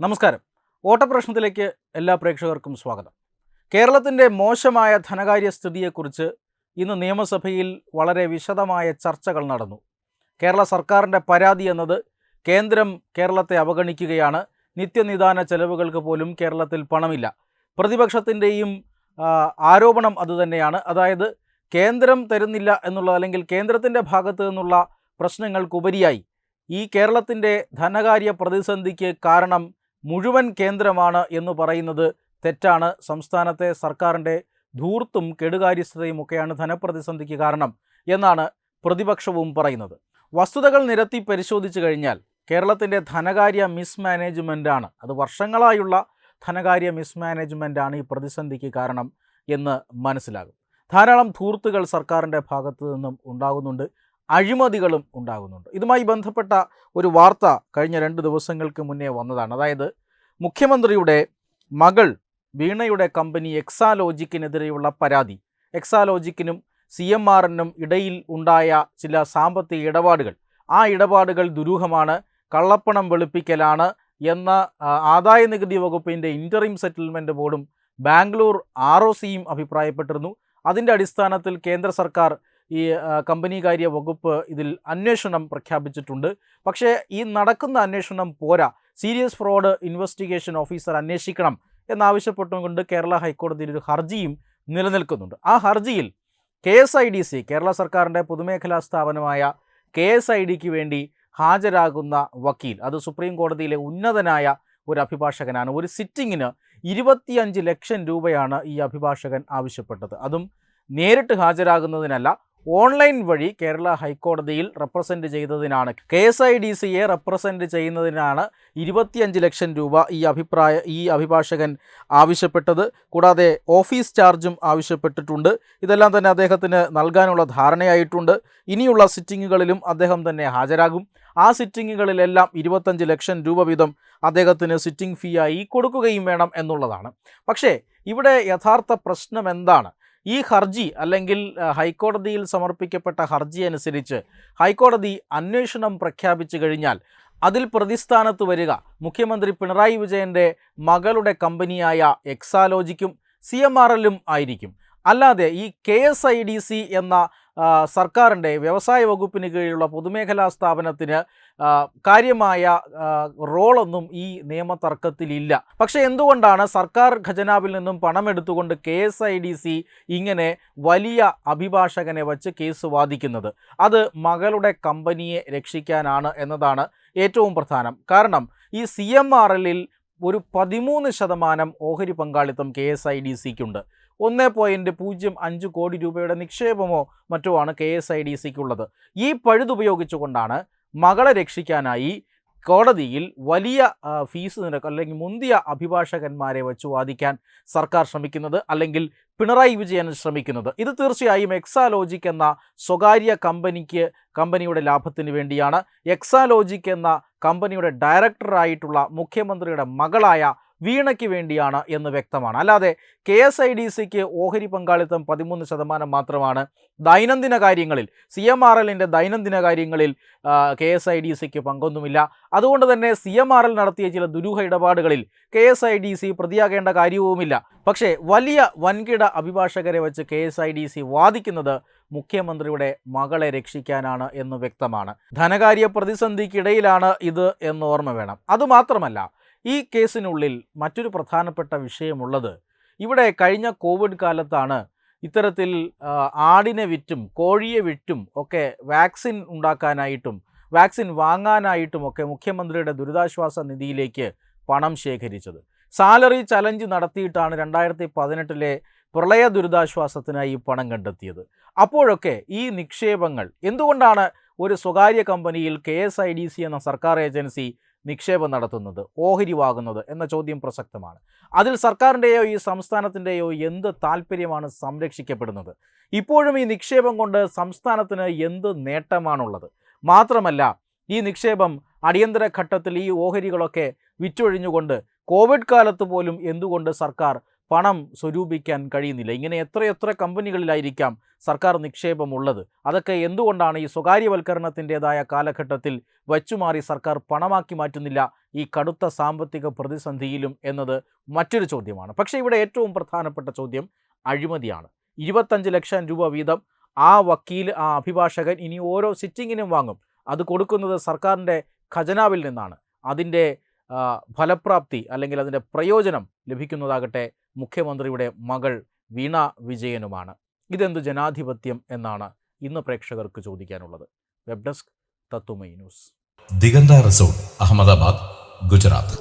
നമസ്കാരം. ഓട്ടപ്രശ്നത്തിലേക്ക് എല്ലാ പ്രേക്ഷകർക്കും സ്വാഗതം. കേരളത്തിന്റെ മോശമായ ധനകാര്യ സ്ഥിതിയെക്കുറിച്ച് ഇന്ന് നിയമസഭയിൽ വളരെ വിശദമായ ചർച്ചകൾ നടന്നു. കേരള സർക്കാരിന്റെ പരാതി എന്നത് കേന്ദ്രം കേരളത്തെ അവഗണിക്കുകയാണ്. നിത്യനിദാന ചെലവുകൾക്ക് പോലും കേരളത്തിൽ പണമില്ല. പ്രതിപക്ഷത്തിന്റെയും ആരോപണം അതുതന്നെയാണ് അതായത് കേന്ദ്രം തരുന്നില്ല എന്നുള്ള അല്ലെങ്കിൽ കേന്ദ്രത്തിന്റെ ഭാഗത്തു നിന്നുള്ള പ്രശ്നങ്ങൾക്കുപരിയായി ഈ കേരളത്തിന്റെ ധനകാര്യ പ്രതിസന്ധിക്ക് കാരണം മുഴുവൻ കേന്ദ്രമാണ് എന്ന് പറയുന്നത് തെറ്റാണ്. സംസ്ഥാനത്തെ സർക്കാരിന്റെ ധൂർത്തും കെടുകാര്യസ്ഥതയും ഒക്കെയാണ് ധനപ്രതിസന്ധിക്ക് കാരണം എന്നാണ് പ്രതിപക്ഷവും പറയുന്നത്. വസ്തുതകൾ നിരത്തി പരിശോധിച്ചു കഴിഞ്ഞാൽ കേരളത്തിന്റെ ധനകാര്യ മിസ്മാനേജ്മെന്റാണ്. അത് വർഷങ്ങളായുള്ള ധനകാര്യ മിസ്മാനേജ്മെന്റാണ് ഈ പ്രതിസന്ധിക്ക് കാരണം എന്ന് മനസ്സിലാകും. ധാരാളം ധൂർത്തുകൾ സർക്കാരിന്റെ ഭാഗത്തു നിന്നും ഉണ്ടാകുന്നുണ്ട്. അഴിമതികളും ഉണ്ടാകുന്നുണ്ട്. ഇതുമായി ബന്ധപ്പെട്ട ഒരു വാർത്ത കഴിഞ്ഞ രണ്ട് ദിവസങ്ങൾക്ക് മുന്നേ വന്നതാണ്. അതായത് മുഖ്യമന്ത്രിയുടെ മകൾ വീണയുടെ കമ്പനി എക്സാലോജിക്കിനെതിരെയുള്ള പരാതി. എക്സാലോജിക്കിനും സി എം ആറിനും ഇടയിൽ ഉണ്ടായ ചില സാമ്പത്തിക ഇടപാടുകൾ. ആ ഇടപാടുകൾ ദുരൂഹമാണ്. കള്ളപ്പണം വെളുപ്പിക്കലാണ് എന്ന ആദായ നികുതി വകുപ്പിന്റെ ഇന്ററിം സെറ്റിൽമെന്റ് ബോർഡും ബാംഗ്ലൂർ ആർ ഒ സിയും അഭിപ്രായപ്പെട്ടിരുന്നു. അതിന്റെ അടിസ്ഥാനത്തിൽ കേന്ദ്ര സർക്കാർ ഈ കമ്പനികാര്യ വകുപ്പ് ഇതിൽ അന്വേഷണം പ്രഖ്യാപിച്ചിട്ടുണ്ട്. പക്ഷേ ഈ നടക്കുന്ന അന്വേഷണം പോരാ. സീരിയസ് ഫ്രോഡ് ഇൻവെസ്റ്റിഗേഷൻ ഓഫീസർ അന്വേഷിക്കണം എന്നാവശ്യപ്പെട്ടുകൊണ്ട് കേരള ഹൈക്കോടതിയിൽ ഒരു ഹർജിയും നിലനിൽക്കുന്നുണ്ട്. ആ ഹർജിയിൽ K S I D C Kerala സർക്കാരിന്റെ പൊതുമേഖലാ സ്ഥാപനമായ കെ എസ് ഐ ഡിക്ക് വേണ്ടി ഹാജരാകുന്ന വക്കീൽ അത് സുപ്രീം കോടതിയിലെ ഉന്നതനായ ഒരു അഭിഭാഷകനാണ്. ഒരു സിറ്റിങ്ങിന് ഇരുപത്തിയഞ്ച് ലക്ഷം രൂപയാണ് ഈ അഭിഭാഷകൻ ആവശ്യപ്പെട്ടത്. അതും നേരിട്ട് ഹാജരാകുന്നതിനല്ല ഓൺലൈൻ വഴി കേരള ഹൈക്കോടതിയിൽ റെപ്രസെന്റ് ചെയ്തതിനാണ്. കെ എസ് ഐ ഡി സിയെ റെപ്രസെന്റ് ചെയ്യുന്നതിനാണ് ഇരുപത്തിയഞ്ച് ലക്ഷം രൂപ ഈ അഭിപ്രായ ഈ അഭിഭാഷകൻ ആവശ്യപ്പെട്ടത്. കൂടാതെ ഓഫീസ് ചാർജും ആവശ്യപ്പെട്ടിട്ടുണ്ട്. ഇതെല്ലാം തന്നെ അദ്ദേഹത്തിന് നൽകാനുള്ള ധാരണയായിട്ടുണ്ട്. ഇനിയുള്ള സിറ്റിങ്ങുകളിലും അദ്ദേഹം തന്നെ ഹാജരാകും. ആ സിറ്റിങ്ങുകളിലെല്ലാം ഇരുപത്തഞ്ച് ലക്ഷം രൂപ വീതം അദ്ദേഹത്തിന് സിറ്റിംഗ് ഫീ ആയി കൊടുക്കുകയും വേണം എന്നുള്ളതാണ്. പക്ഷേ ഇവിടെ യഥാർത്ഥ പ്രശ്നം എന്താണ്? ഈ ഹർജി അല്ലെങ്കിൽ ഹൈക്കോടതിയിൽ സമർപ്പിക്കപ്പെട്ട ഹർജി അനുസരിച്ച് ഹൈക്കോടതി അന്വേഷണം പ്രഖ്യാപിച്ചു കഴിഞ്ഞാൽ അതിൽ പ്രതിസ്ഥാനത്ത് വരിക. മുഖ്യമന്ത്രി പിണറായി വിജയന്റെ മകളുടെ കമ്പനിയായ എക്സാലോജിക്കും സി എം ആർ എല്ലും ആയിരിക്കും. അല്ലാതെ ഈ K S I D C എന്ന സർക്കാരിന്റെ വ്യവസായ വകുപ്പിന് കീഴിലുള്ള പൊതുമേഖലാ സ്ഥാപനത്തിന് കാര്യമായ റോളൊന്നും ഈ നിയമതർക്കത്തിലില്ല. പക്ഷേ എന്തുകൊണ്ടാണ് സർക്കാർ ഖജനാവിൽ നിന്നും പണം എടുത്തുകൊണ്ട് K S I D C ഇങ്ങനെ വലിയ അഭിഭാഷകനെ വച്ച് കേസ് വാദിക്കുന്നത്? അത് മകളുടെ കമ്പനിയെ രക്ഷിക്കാനാണ് എന്നതാണ് ഏറ്റവും പ്രധാനം. കാരണം ഈ സി എം ആർ എല്ലിൽ ഒരു പതിമൂന്ന് ശതമാനം ഓഹരി പങ്കാളിത്തം കെ എസ് ഐ ഡി സിക്കുണ്ട്. ഒന്ന് പോയിന്റ് പൂജ്യം അഞ്ച് കോടി രൂപയുടെ നിക്ഷേപമോ മറ്റോ ആണ് കെ എസ് ഐ ഡി സിക്കുള്ളത്. ഈ പഴുതുപയോഗിച്ചുകൊണ്ടാണ് മകളെ രക്ഷിക്കാനായി കോടതിയിൽ വലിയ ഫീസ് നിരക്ക് അല്ലെങ്കിൽ മുന്തിയ അഭിഭാഷകന്മാരെ വെച്ച് വാദിക്കാൻ സർക്കാർ ശ്രമിക്കുന്നത് അല്ലെങ്കിൽ പിണറായി വിജയൻ ശ്രമിക്കുന്നത്. ഇത് തീർച്ചയായും എക്സാലോജിക് എന്ന സ്വകാര്യ കമ്പനിക്ക് കമ്പനിയുടെ ലാഭത്തിന് വേണ്ടിയാണ്. എക്സാലോജിക് എന്ന കമ്പനിയുടെ ഡയറക്ടറായിട്ടുള്ള മുഖ്യമന്ത്രിയുടെ മകളായ വീണയ്ക്ക് വേണ്ടിയാണ് എന്ന് വ്യക്തമാണ്. അല്ലാതെ കെ എസ് ഐ ഡി സിക്ക് ഓഹരി പങ്കാളിത്തം പതിമൂന്ന് ശതമാനം മാത്രമാണ് ദൈനംദിന കാര്യങ്ങളിൽ സി എം ആർ എല്ലിന്റെ ദൈനംദിന കാര്യങ്ങളിൽ കെ എസ് ഐ ഡി സിക്ക് പങ്കൊന്നുമില്ല. അതുകൊണ്ട് തന്നെ സി എം ആർ എൽ നടത്തിയ ചില ദുരൂഹ ഇടപാടുകളിൽ K S I D C പ്രതിയാകേണ്ട കാര്യവുമില്ല. പക്ഷേ വലിയ വൻകിട അഭിഭാഷകരെ വെച്ച് K S I D C വാദിക്കുന്നത് മുഖ്യമന്ത്രിയുടെ മകളെ രക്ഷിക്കാനാണ് എന്ന് വ്യക്തമാണ്. ധനകാര്യ പ്രതിസന്ധിക്കിടയിലാണ് ഇത് എന്ന് ഓർമ്മ വേണം. അതുമാത്രമല്ല ഈ കേസിനുള്ളിൽ മറ്റൊരു പ്രധാനപ്പെട്ട വിഷയമുള്ളത് ഇവിടെ കഴിഞ്ഞ കോവിഡ് കാലത്താണ് ഇത്തരത്തിൽ ആടിനെ വിറ്റും കോഴിയെ വിറ്റും ഒക്കെ വാക്സിൻ ഉണ്ടാക്കാനായിട്ടും വാക്സിൻ വാങ്ങാനായിട്ടും ഒക്കെ മുഖ്യമന്ത്രിയുടെ ദുരിതാശ്വാസ നിധിയിലേക്ക് പണം ശേഖരിച്ചത്. സാലറി ചലഞ്ച് നടത്തിയിട്ടാണ് രണ്ടായിരത്തി പതിനെട്ടിലെ പ്രളയ ദുരിതാശ്വാസത്തിനായി ഈ പണം കണ്ടെത്തിയത്. അപ്പോഴൊക്കെ ഈ നിക്ഷേപങ്ങൾ എന്തുകൊണ്ടാണ് ഒരു സ്വകാര്യ കമ്പനിയിൽ K S I D C എന്ന സർക്കാർ ഏജൻസി നിക്ഷേപം നടത്തുന്നത് ഓഹരി വാങ്ങുന്നത് എന്ന ചോദ്യം പ്രസക്തമാണ്. അതിൽ സർക്കാരിന്റെയോ ഈ സംസ്ഥാനത്തിന്റെയോ എന്ത് താല്പര്യമാണ് സംരക്ഷിക്കപ്പെടുന്നത്? ഇപ്പോഴും ഈ നിക്ഷേപം കൊണ്ട് സംസ്ഥാനത്തിന് എന്ത് നേട്ടമാണുള്ളത്? മാത്രമല്ല ഈ നിക്ഷേപം അടിയന്തര ഘട്ടത്തിൽ ഈ ഓഹരികളൊക്കെ വിറ്റൊഴിഞ്ഞുകൊണ്ട് കോവിഡ് കാലത്ത് പോലും എന്തുകൊണ്ട് സർക്കാർ പണം സ്വരൂപിക്കാൻ കഴിയുന്നില്ല. ഇങ്ങനെ എത്രയെത്ര കമ്പനികളിലായിരിക്കാം സർക്കാർ നിക്ഷേപമുള്ളത്. അതൊക്കെ എന്തുകൊണ്ടാണ് ഈ സ്വകാര്യവൽക്കരണത്തിന്റെതായ കാലഘട്ടത്തിൽ വച്ചുമാറി സർക്കാർ പണമാക്കി മാറ്റുന്നില്ല ഈ കടുത്ത സാമ്പത്തിക പ്രതിസന്ധിയിലും എന്നത് മറ്റൊരു ചോദ്യമാണ്. പക്ഷേ ഇവിടെ ഏറ്റവും പ്രധാനപ്പെട്ട ചോദ്യം അഴിമതിയാണ്. ഇരുപത്തഞ്ച് ലക്ഷം രൂപ വീതം ആ വക്കീൽ ആ അഭിഭാഷകൻ ഇനി ഓരോ സിറ്റിങ്ങിനും വാങ്ങും. അത് കൊടുക്കുന്നത് സർക്കാരിന്റെ ഖജനാവിൽ നിന്നാണ്. അതിന്റെ ഫലപ്രാപ്തി അല്ലെങ്കിൽ അതിന്റെ പ്രയോജനം ലഭിക്കുന്നതാകട്ടെ മുഖ്യമന്ത്രിയുടെ മകൾ വീണ വിജയനുമാണ്. ഇതെന്ത് ജനാധിപത്യം എന്നാണ് ഇന്ന് പ്രേക്ഷകർക്ക് ചോദിക്കാനുള്ളത്. വെബ് ഡെസ്ക് തത്തുമൈ ന്യൂസ്. ദിഗന്ത റിസോർട്ട് അഹമ്മദാബാദ് ഗുജറാത്ത്.